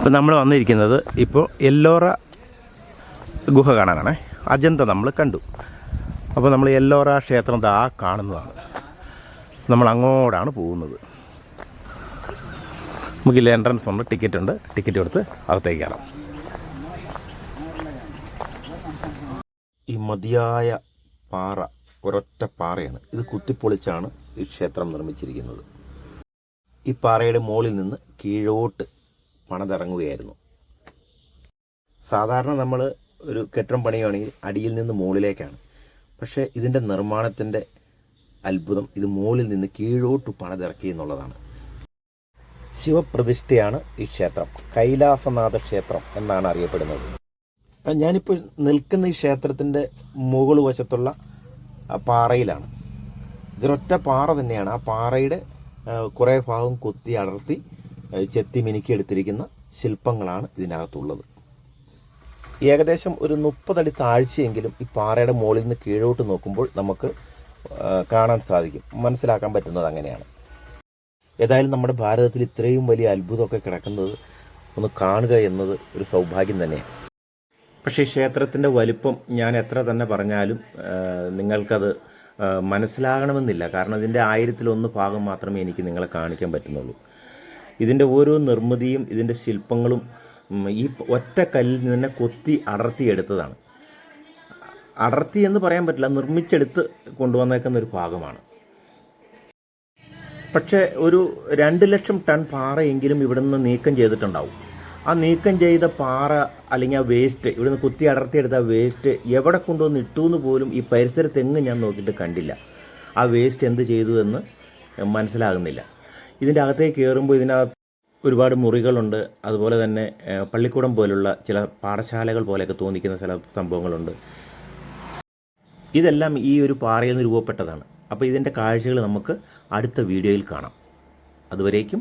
അപ്പം നമ്മൾ വന്നിരിക്കുന്നത് ഇപ്പോൾ എല്ലോറ ഗുഹ കാണാനാണേ. അജന്ത നമ്മൾ കണ്ടു. അപ്പോൾ നമ്മൾ എല്ലോറ ക്ഷേത്രം ആ കാണുന്നതാണ്. നമ്മൾ അങ്ങോട്ടാണ് പോകുന്നത് നമുക്കില്ല എൻട്രൻസ് ഉണ്ട്. ടിക്കറ്റ് ഉണ്ട്. ടിക്കറ്റ് കൊടുത്ത് അകത്തേക്ക് കയറാം. ഈ മതിയായ പാറ ഒരൊറ്റ പാറയാണ്. ഇത് കുത്തിപ്പൊളിച്ചാണ് ഈ ക്ഷേത്രം നിർമ്മിച്ചിരിക്കുന്നത്. ഈ പാറയുടെ മുകളിൽ നിന്ന് കീഴോട്ട് പണിതിറങ്ങുകയായിരുന്നു. സാധാരണ നമ്മൾ ഒരു കെട്ടിടം പണിയുകയാണെങ്കിൽ അടിയിൽ നിന്ന് മുകളിലേക്കാണ്. പക്ഷേ ഇതിന്റെ നിർമ്മാണത്തിന്റെ അത്ഭുതം ഇത് മുകളിൽ നിന്ന് കീഴോട്ട് പണിതിറക്കി എന്നുള്ളതാണ്. ശിവപ്രതിഷ്ഠയാണ് ഈ ക്ഷേത്രം. കൈലാസനാഥ ക്ഷേത്രം എന്നാണ് അറിയപ്പെടുന്നത്. ഞാനിപ്പോൾ നിൽക്കുന്ന ഈ ക്ഷേത്രത്തിന്റെ മുകൾ വശത്തുള്ള പാറയിലാണ്. ഇതൊരൊറ്റ പാറ തന്നെയാണ്. ആ പാറയുടെ കുറേ ഭാഗം കൊത്തി അടർത്തി ചെത്തി മിനുക്കി എടുത്തിരിക്കുന്ന ശില്പങ്ങളാണ് ഇതിനകത്തുള്ളത്. ഏകദേശം ഒരു മുപ്പതടി താഴ്ചയെങ്കിലും ഈ പാറയുടെ മുകളിൽ നിന്ന് കീഴോട്ട് നോക്കുമ്പോൾ നമുക്ക് കാണാൻ സാധിക്കും. മനസ്സിലാക്കാൻ പറ്റുന്നത് അങ്ങനെയാണ്. ഏതായാലും നമ്മുടെ ഭാരതത്തിൽ ഇത്രയും വലിയ അത്ഭുതമൊക്കെ കിടക്കുന്നത് ഒന്ന് കാണുക എന്നത് ഒരു സൗഭാഗ്യം തന്നെയാണ്. പക്ഷേ ക്ഷേത്രത്തിന്റെ വലിപ്പം ഞാൻ എത്ര തന്നെ പറഞ്ഞാലും നിങ്ങൾക്കത് മനസ്സിലാകണമെന്നില്ല. കാരണം ഇതിന്റെ ആയിരത്തിലൊന്ന് ഭാഗം മാത്രമേ എനിക്ക് നിങ്ങളെ കാണിക്കാൻ പറ്റുന്നുള്ളൂ. ഇതിന്റെ ഓരോ നിർമ്മിതിയും ഇതിന്റെ ശില്പങ്ങളും ഈ ഒറ്റ കല്ലിൽ നിന്ന് കൊത്തി അടർത്തിയെടുത്തതാണ്. അടർത്തി എന്ന് പറയാൻ പറ്റില്ല നിർമ്മിച്ചെടുത്ത് കൊണ്ടുവന്നേക്കുന്ന ഒരു ഭാഗമാണ്. പക്ഷേ ഒരു രണ്ട് ലക്ഷം ടൺ പാറയെങ്കിലും ഇവിടെ നിന്ന് നീക്കം ചെയ്തിട്ടുണ്ടാവും. ആ നീക്കം ചെയ്ത പാറ അല്ലെങ്കിൽ ആ വേസ്റ്റ് ഇവിടുന്ന് കുത്തി അടർത്തിയെടുത്ത ആ വേസ്റ്റ് എവിടെ കൊണ്ടുവന്ന് ഇട്ടു എന്ന് പോലും ഈ പരിസരത്തെങ്ങും ഞാൻ നോക്കിയിട്ട് കണ്ടില്ല. ആ വേസ്റ്റ് എന്ത് ചെയ്തു എന്ന് മനസ്സിലാകുന്നില്ല. ഇതിന്റെ അകത്തേക്ക് കയറുമ്പോൾ ഇതിനകത്ത് ഒരുപാട് മുറികളുണ്ട്. അതുപോലെ തന്നെ പള്ളിക്കൂടം പോലുള്ള ചില പാഠശാലകൾ പോലെയൊക്കെ തോന്നിക്കുന്ന ചില സംഭവങ്ങളുണ്ട്. ഇതെല്ലാം ഈ ഒരു പാറയിൽ നിന്ന് രൂപപ്പെട്ടതാണ്. അപ്പോൾ ഇതിന്റെ കാഴ്ചകൾ നമുക്ക് അടുത്ത വീഡിയോയിൽ കാണാം. അതുവരേക്കും